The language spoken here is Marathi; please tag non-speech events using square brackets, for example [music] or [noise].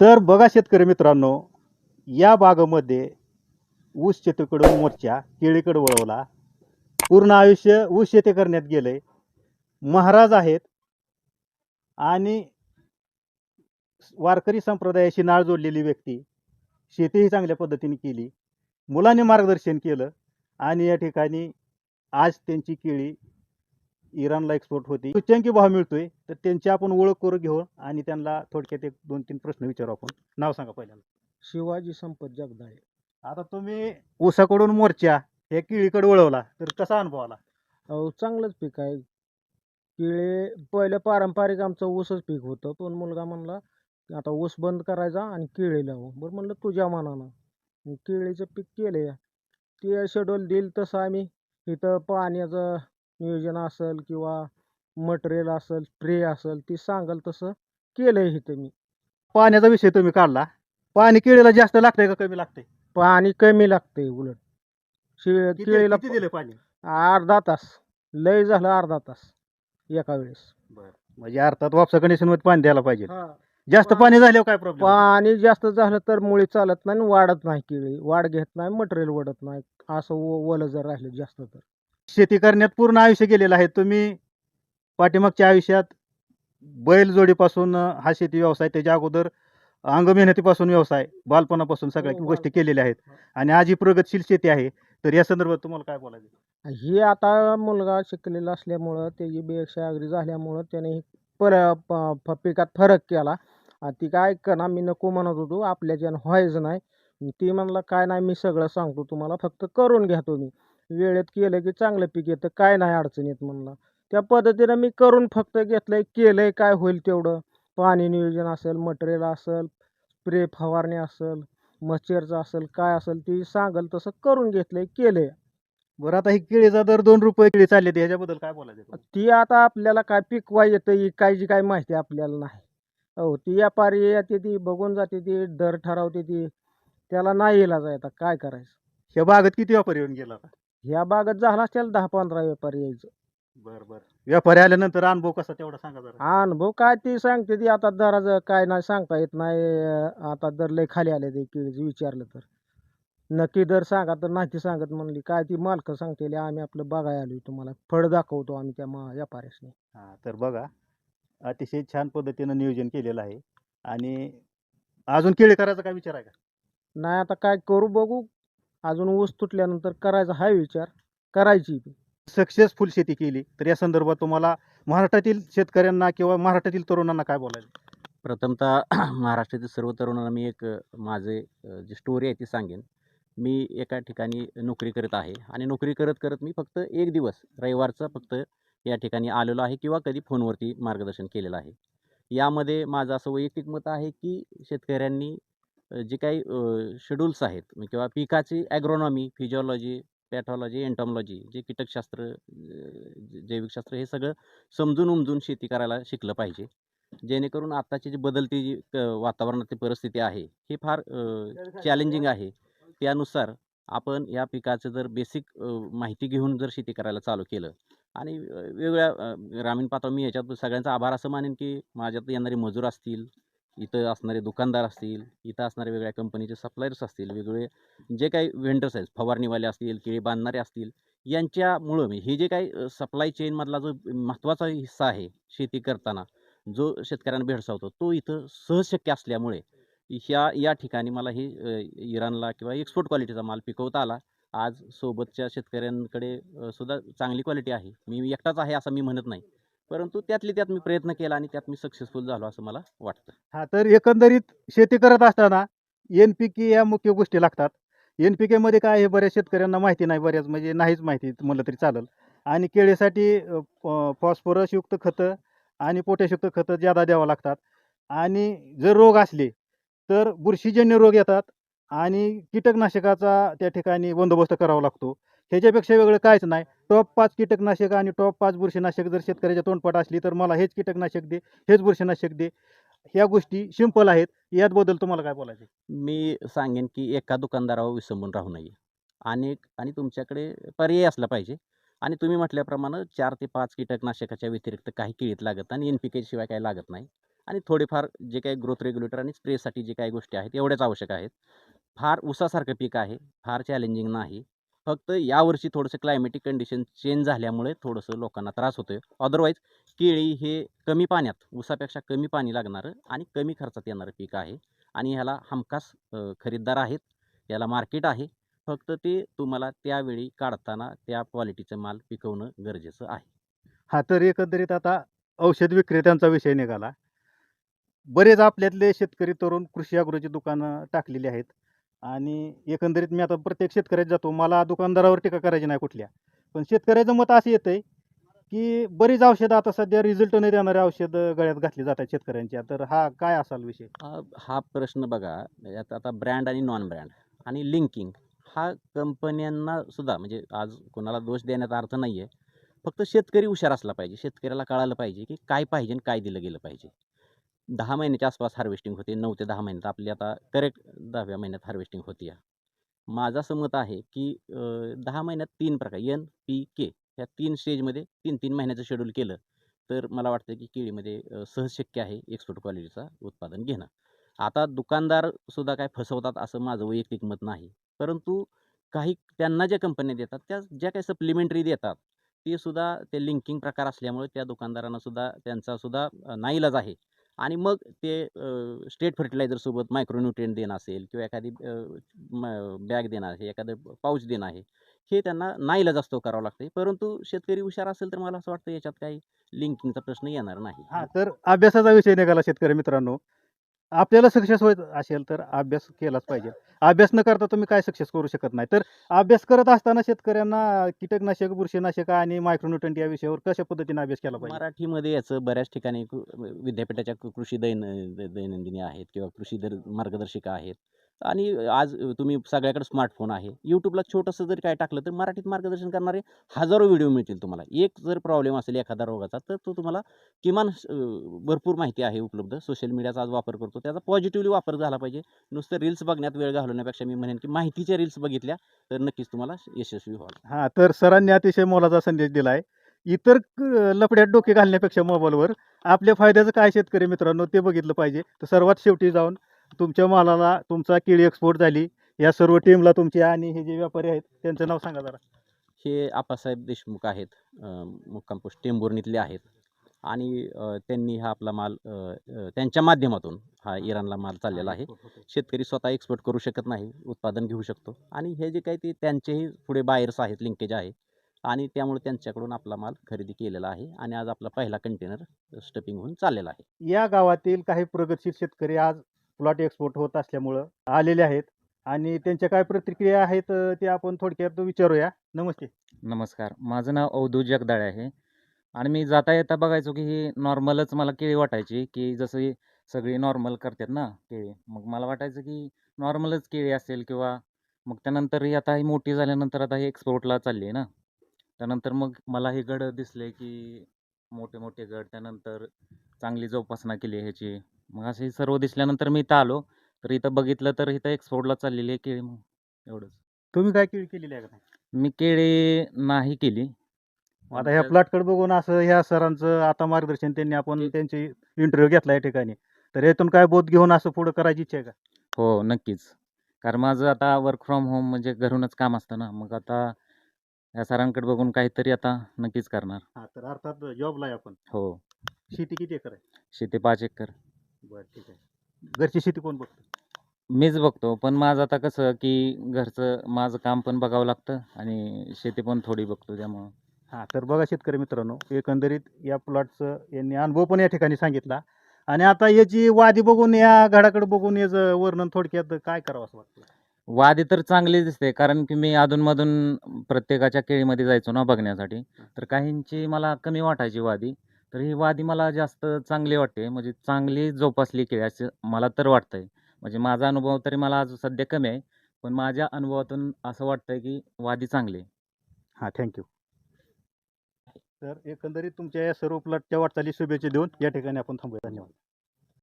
तर बघा शेतकरी मित्रांनो या बागामध्ये ऊस शेतीकडून मोर्चा केळीकडे वळवला. पूर्ण आयुष्य ऊस शेती करण्यात गेले. महाराज आहेत. आणि वारकरी संप्रदायाशी नाळ जोडलेली व्यक्ती शेतीही चांगल्या पद्धतीने केली. मुलांनी मार्गदर्शन केलं. आणि या ठिकाणी आज त्यांची केळी इराणला एक्सपोर्ट होती. उच्चांकी भाव मिळतोय तर त्यांची आपण ओळख करून घेऊ आणि त्यांना थोडक्यात एक दोन तीन प्रश्न विचारू आपण. नाव सांगा पहिल्यांदा. शिवाजी संपत जगदाळे. आता तुम्ही ऊसाकडून मोर्चा हे केळीकडे वळवला तर कसा अनुभव आला? अहो चांगलंच पीक आहे. केळे पहिलं पारंपरिक आमचं ऊसच पीक होतं पण मुलगा म्हणला की आता ऊस बंद करायचा आणि केळी लावू. बरं म्हणलं तुझ्या मनानं. मग केळीचं पीक केले ते शेड्यूल देईल तसं आम्ही. इथं पाण्याचं नियोजन असेल किंवा मटेरियल असेल स्प्रे असेल ती सांगाल तसं केलं आहे इथं मी पाण्याचा विषय तुम्ही काढला. पाणी केळीला जास्त लागतंय का कमी लागतंय? पाणी कमी लागतंय उलट. किती केळीला किती दिले पाणी? अर्धा तास. लय झालं अर्धा तास एका वेळेस. म्हणजे अर्थात वापसा कंडिशनमध्ये पाणी द्यायला पाहिजे. जास्त पा- पाणी झाल्यावर काय प्रॉब्लेम पाणी जास्त झालं तर मुळी चालत नाही आणि वाढत नाही केळी. वाढ घेत नाही मटेरियल वाढत नाही. असं ओ- ओलं जर राहिलं जास्त तर. शेती करण्यात पूर्ण आयुष्य गेलेलं आहे. तुम्ही पाठीमागच्या आयुष्यात बैलजोडीपासून हा शेती व्यवसाय त्याच्या अगोदर अंग मेहनतीपासून व्यवसाय बालपणापासून सगळ्या हो, गोष्टी केलेल्या आहेत. आणि आज ही प्रगतशील शेती आहे. तर या संदर्भात तुम्हाला काय बोलायचं ही आता मुलगा शिकलेला असल्यामुळं त्याची बेक्षा अगदी झाल्यामुळं त्याने ही पर पिकात फरक केला. आणि ती काय करा मी नको म्हणत होतो आपल्याच्यानं व्हायचं नाही. ती म्हणला काय नाही मी सगळं सांगतो तुम्हाला फक्त करून घ्या तुम्ही. वेळेत केलं की चांगलं पीक येतं काय नाही अडचण येत म्हणला. त्या पद्धतीनं मी करून फक्त घेतलंय केलंय काय होईल तेवढं. पाणी नियोजन असेल मटेरियल असेल स्प्रे फवारणी असेल मच्छरचं असेल काय असेल ती सांगल तसं करून घेतलंय केलंय. बरं आता ही केळीचा दर दोन रुपये केळी चालली होती ह्याच्याबद्दल काय बोलायचं? ती आता आपल्याला काय पिकवा येतं ही कायची काय माहिती आपल्याला नाही. हो ती व्यापारी येते ती बघून जाते ती दर ठरवते ती. त्याला नाही इलाज आहे आता काय करायचं? ह्या बागेत किती व्यापारी येऊन गेला आता? ह्या बागत झाला असेल दहा पंधरा व्यापारी यायचं. बरं बरं. व्यापारी आल्यानंतर अनुभव कसा तेवढा सांगा जरा. अनुभव काय ती सांगते ती आता दराचं काय नाही सांगता येत नाही अं, आता दर लय खाली आले ते केळीचं विचारलं तर. नक्की दर सांगा तर नाही सांगत म्हणली काय ती मालकं सांगते आम्ही आपलं बघायला आलोय तुम्हाला फळ दाखवतो आम्ही त्या मा- व्यापाऱ्यासनी. हां तर बघा अतिशय छान पद्धतीनं नियोजन केलेलं आहे. आणि अजून केळी करायचा काय विचार आहे का? नाही आता काय करू बघू. अजून ऊस तुटल्यानंतर करायचा हा विचार करायची सक्सेसफुल शेती केली तर या संदर्भात तुम्हाला महाराष्ट्रातील शेतकऱ्यांना किंवा महाराष्ट्रातील तरुणांना काय बोलायचं? प्रथमतः [clears throat] महाराष्ट्रातील सर्व तरुणांना मी एक माझे जी स्टोरी आहे ती सांगेन. मी एका ठिकाणी नोकरी करत आहे आणि नोकरी करत करत मी फक्त एक दिवस रविवारचा फक्त या ठिकाणी आलेलो आहे किंवा कधी फोनवरती मार्गदर्शन केलेलं आहे. यामध्ये माझं असं वैयक्तिक मत आहे की शेतकऱ्यांनी जे काही शेड्यूल्स आहेत किंवा पिकाची ॲग्रोनॉमी फिजिओलॉजी पॅथॉलॉजी एन्टॉमॉलॉजी जे कीटकशास्त्र जैविकशास्त्र हे सगळं समजून उमजून शेती करायला शिकलं पाहिजे. जेणेकरून आत्ताची जी बदलती जी क- वातावरणाची परिस्थिती आहे ही फार चॅलेंजिंग आहे. त्यानुसार आपण या पिकाचं जर बेसिक माहिती घेऊन जर शेती करायला चालू केलं आणि वेगवेगळ्या ग्रामीण पातळी मी याच्यात सगळ्यांचा आभार असं मानेन की माझ्यात येणारे मजूर असतील इथं असणारे दुकानदार असतील इथं असणारे वेगळ्या कंपनीचे सप्लायर्स असतील वेगवेगळे जे काही व्हेंडर्स आहेत फवारणीवाले असतील केळी बांधणारे असतील यांच्यामुळं मी हे जे काही सप्लाय चेनमधला जो महत्त्वाचा हिस्सा आहे शेती करताना जो शेतकऱ्यांना भेडसावतो तो इथं सहज शक्य असल्यामुळे ह्या या ठिकाणी मला हे इराणला किंवा एक्सपोर्ट क्वालिटीचा माल पिकवता आला. आज सोबतच्या शेतकऱ्यांकडे सुद्धा चांगली क्वालिटी आहे. मी एकटाच आहे असं मी म्हणत नाही. परंतु त्यातली त्यात मी प्रयत्न केला आणि त्यात मी सक्सेसफुल झालो असं मला वाटतं. हा तर एकंदरीत शेती करत असताना एन पी के या मुख्य गोष्टी लागतात. एन पी केमध्ये काय आहे बऱ्याच शेतकऱ्यांना माहिती नाही बऱ्याच म्हणजे नाहीच माहिती म्हणलं तरी चालेल. आणि केळीसाठी फॉस्फरसयुक्त खतं आणि पोटॅशयुक्त खतं ज्यादा द्यावं लागतात. आणि जर रोग असले तर बुरशीजन्य रोग येतात. आणि कीटकनाशकाचा त्या ठिकाणी बंदोबस्त करावा लागतो. ह्याच्यापेक्षा वेगळं काहीच नाही. टॉप पाच कीटकनाशक आणि टॉप पाच बुरशीनाशक जर शेतकऱ्याच्या तोंडपाठ असली तर मला हेच कीटकनाशक दे हेच बुरशीनाशक दे. ह्या गोष्टी सिंपल आहेत. याबद्दल तुम्हाला काय बोलायचं? आहे? मी सांगेन की एका दुकानदारावर विसंबून राहू नये. अनेक आणि तुमच्याकडे पर्याय असला पाहिजे. आणि तुम्ही म्हटल्याप्रमाणे चार ते पाच कीटकनाशकाच्या व्यतिरिक्त काही किळीत लागत आणि एन पी शिवाय काही लागत नाही. आणि थोडेफार जे काही ग्रोथ रेग्युलेटर आणि स्प्रेसाठी जे काही गोष्टी आहेत एवढ्याच आवश्यक आहेत. फार उसासारखं पीक आहे फार चॅलेंजिंग नाही. फक्त यावर्षी थोडंसं क्लायमेटिक कंडिशन चेंज झाल्यामुळे थोडंसं लोकांना त्रास होतो आहे अदरवाईज केळी हे कमी पाण्यात ऊसापेक्षा कमी पाणी लागणारं आणि कमी खर्चात येणारं पीक आहे. आणि ह्याला हमखास खरेदीदार खरीददार आहेत. याला मार्केट आहे. फक्त ते तुम्हाला त्यावेळी काढताना त्या क्वालिटीचं माल पिकवणं गरजेचं आहे. हा तर एकंदरीत आता औषध विक्रेत्यांचा विषय निघाला. बरेच आपल्यातले शेतकरी तरुण कृषी अग्रोची दुकानं टाकलेली आहेत. आणि एकंदरीत मी आता प्रत्येक शेतकऱ्यात जातो. मला दुकानदारावर टीका करायची नाही कुठल्या. पण शेतकऱ्याचं मत असं येतं आहे की बरीच औषधं आता सध्या रिझल्ट न देणारे औषधं गळ्यात घातली जातात शेतकऱ्यांच्या. तर हा काय असाल विषय? हा हा प्रश्न बघा. यात आता ब्रँड आणि नॉन ब्रँड आणि लिंकिंग हा कंपन्यांना सुद्धा म्हणजे आज कोणाला दोष देण्याचा अर्थ नाही आहे फक्त शेतकरी हुशार असला पाहिजे. शेतकऱ्याला कळालं पाहिजे की काय पाहिजे आणि काय दिलं गेलं पाहिजे. दहा महिन्याच्या आसपास हार्वेस्टिंग होते. नऊ ते दहा महिन्यात आपली आता करेक्ट दहाव्या महिन्यात हार्वेस्टिंग होती या. माझं असं मत आहे की दहा महिन्यात तीन प्रकार एन पी के ह्या तीन स्टेजमध्ये तीन तीन महिन्याचं शेड्यूल केलं तर मला वाटतं की केळीमध्ये सहज शक्य आहे एक्सपोर्ट क्वालिटीचा उत्पादन घेणं. आता दुकानदार सुद्धा काय फसवतात असं माझं वैयक्तिक मत नाही. परंतु काही त्यांना ज्या कंपन्या देतात त्या ज्या काही सप्लिमेंटरी देतात ते सुद्धा ते लिंकिंग प्रकार असल्यामुळे त्या दुकानदारांना सुद्धा त्यांचा सुद्धा नाईलाज आहे. आणि मग ते स्टेट फर्टिलायझरसोबत मायक्रोन्युट्रिएंट देणं असेल किंवा एखादी बॅग देणं आहे एखादं पाऊच देणं आहे हे त्यांना नाईलाज असतो करावं लागते परंतु शेतकरी हुशार असेल तर मला असं वाटतं याच्यात काही लिंकिंगचा प्रश्न येणार नाही हा तर अभ्यासाचा विषय निघाला शेतकरी मित्रांनो. आपल्याला सक्सेस होत असेल तर अभ्यास केलाच पाहिजे. अभ्यास न करता तुम्ही काय सक्सेस करू शकत नाही? तर अभ्यास करत असताना शेतकऱ्यांना कीटकनाशक बुरशीनाशक आणि मायक्रोन्युट्रंट या विषयावर कशा पद्धतीने अभ्यास केला पाहिजे? मराठीमध्ये याचं बऱ्याच ठिकाणी विद्यापीठाच्या कृषी दैन दैनंदिनी आहेत किंवा कृषी दर मार्गदर्शिका आहेत. आणि आज तुम्ही सगळ्याकडे स्मार्टफोन आहे. यूट्यूबला छोटंसं जरी काय टाकलं तर मराठीत मार्गदर्शन करणारे हजारो व्हिडिओ मिळतील तुम्हाला. एक जर प्रॉब्लेम असेल एखादा रोगाचा तर तो तुम्हाला किमान भरपूर माहिती आहे उपलब्ध. सोशल मीडियाचा आज वापर करतो. त्याचा पॉझिटिव्हली वापर झाला पाहिजे. नुसतं रील्स बघण्यात वेळ घालवण्यापेक्षा मी म्हणेन की माहितीच्या रील्स बघितल्या तर नक्कीच तुम्हाला यशस्वी व्हाल. हां तर सरांनी अतिशय मोलाचा संदेश दिला आहे इतर क- लफड्यात डोके घालण्यापेक्षा मोबाईलवर आपल्या फायद्याचं काय शेतकरी मित्रांनो ते बघितलं पाहिजे. तर सर्वात शेवटी जाऊन तुमच्या मालाला तुमचा केळी एक्सपोर्ट झाली. या सर्व टीमला तुमच्या आणि हे जे व्यापारी आहेत त्यांचं नाव सांगा जरा. हे आप्पासाहेब देशमुख आहेत. मुक्काम पोस्ट टेंभुर्णीतले आहेत. आणि त्यांनी हा आपला माल त्यांच्या माध्यमातून हा इराणला माल चाललेला आहे. शेतकरी स्वतः एक्सपोर्ट करू शकत नाही उत्पादन घेऊ शकतो. आणि हे जे काही ते त्यांचेही पुढे बायर्स आहेत लिंकेज आहे. आणि त्यामुळे त्यांच्याकडून आपला माल खरेदी केलेला आहे. आणि आज आपला पहिला कंटेनर स्टपिंग होऊन चाललेला आहे. या गावातील काही प्रगतशील शेतकरी आज प्लॉट एक्सपोर्ट होत असल्यामुळं आलेले आहेत. आणि त्यांच्या काय प्रतिक्रिया आहेत ते आपण थोडक्यात विचारूया. नमस्ते. नमस्कार. माझं नाव अवधू जगदाळे आहे. आणि मी जाता येता बघायचो की ही नॉर्मलच मला केळी वाटायची की जसं ही सगळी नॉर्मल करतात ना केळी. मग मला वाटायचं की नॉर्मलच केळी असेल किंवा मग त्यानंतर ही आता ही मोठी झाल्यानंतर आता ही एक्सपोर्टला चालली आहे ना. त्यानंतर मग मला हे गड दिसले की मोठे मोठे गड त्यानंतर चांगली जोपासना केली ह्याची. मग असे सर्व दिसल्यानंतर मी इथं आलो. तर इथं बघितलं तर इथं एक्सपोर्टला चाललेली आहे केळी मग एवढंच. तुम्ही काय केळी केलेली आहे का नाही? मी केळी नाही केली. आता ह्या त्या- प्लॉटकडे बघून असं ह्या सरांचं आता मार्गदर्शन त्यांनी आपण ते- त्यांची इंटरव्ह्यू घेतला या ठिकाणी. तर यातून काय बोध घेऊन असं पुढे करायची इच्छा आहे का? हो नक्कीच. कारण माझं आता वर्क फ्रॉम होम म्हणजे घरूनच काम असतं ना. मग आता या सरांकडे बघून काहीतरी आता नक्कीच करणार. हा तर अर्थात जॉबला आहे आपण. हो. शेती किती एकर आहे? शेती पाच एकर. बरं ठीक आहे. घरची शेती कोण बघतो? मीच बघतो पण माझं आता कसं की घरचं माझं काम पण बघावं लागतं आणि शेती पण थोडी बघतो त्यामुळं. हां तर बघा शेतकरी मित्रांनो एकंदरीत या प्लॉटचं यांनी अनुभव पण या ठिकाणी सांगितला. आणि आता याची वादी बघून या घडाकडे बघून याचं वर्णन थोडक्यात काय करावं असं वाटतं? वादी तर चांगली दिसते कारण की मी अधूनमधून प्रत्येकाच्या केळीमध्ये जायचो ना बघण्यासाठी. तर काहींची मला कमी वाटायची वादी. तर ही वादी मला जास्त चांगली वाटते म्हणजे चांगली जोपासली केळी असं मला तर वाटतंय. म्हणजे माझा अनुभव तरी मला आज सध्या कमी आहे पण माझ्या अनुभवातून असं वाटतंय की वादी चांगली आहे. हां थँक्यू तर एकंदरीत तुमच्या या सर्व प्लॉटच्या वाटचाली शुभेच्छा देऊन या ठिकाणी आपण थांबूया. धन्यवाद.